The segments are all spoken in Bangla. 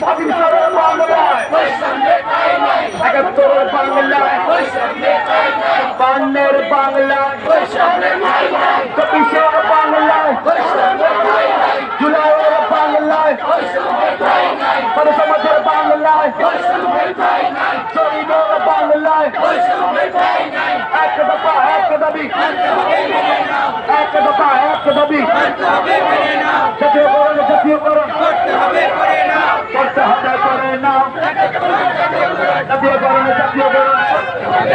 পাকিস্তানের বাংলায় একাত্তর বাংলায় বান্নের বাংলায় চব্বিশের বাংলায় জুলাইয়ের বাংলায় পরিসমাজের বাংলায় শহীদের বাংলায় এক দফা এক দাবি এক দফা এক দাবি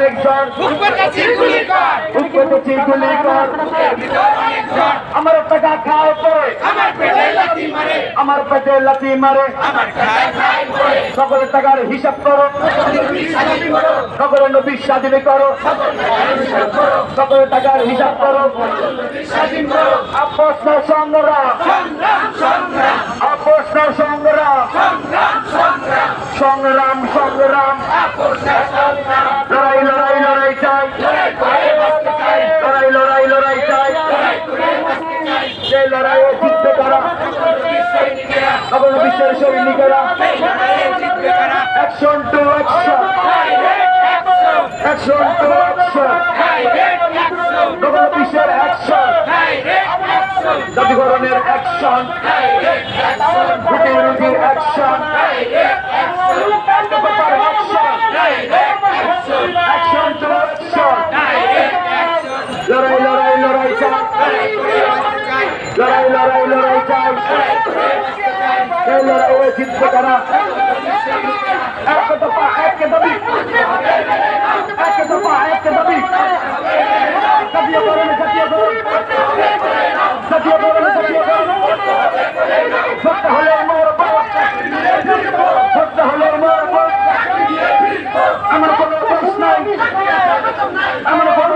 অনেক কর আমার টাকা খায় পরে। আমার পেটে লাথি মারে। সকলের টাকার হিসাব করো। সকলের নবী স্বাধীন করো। সকলের টাকার হিসাব করো। আপোষ সংগ্রাম। সংগ্রাম সংগ্রাম লড়াই লড়াই লড়াই চাই। লড়াই লড়াই লড়াই চাই। সেই লড়াইয়ে জিতবে তারা। সকল বিশ্বের সৈনিকেরা। Action to action action to action বিশ্বের অ্যাকশন অ্যাকশন রুটি অ্যাকশন টু অ্যাকশন লড়াই লড়াই লড়াই চাই লড়াই লড়াই লড়াই চাই এই লড়াইয়ে জিতবে তারা এক দফা এক দাবি এক দফা এক দাবি জাতীয় করণ জাতীয় করণ জাতীয় করণ জাতীয় করণ সত্য হলে মরব সত্য হলে আমার আমার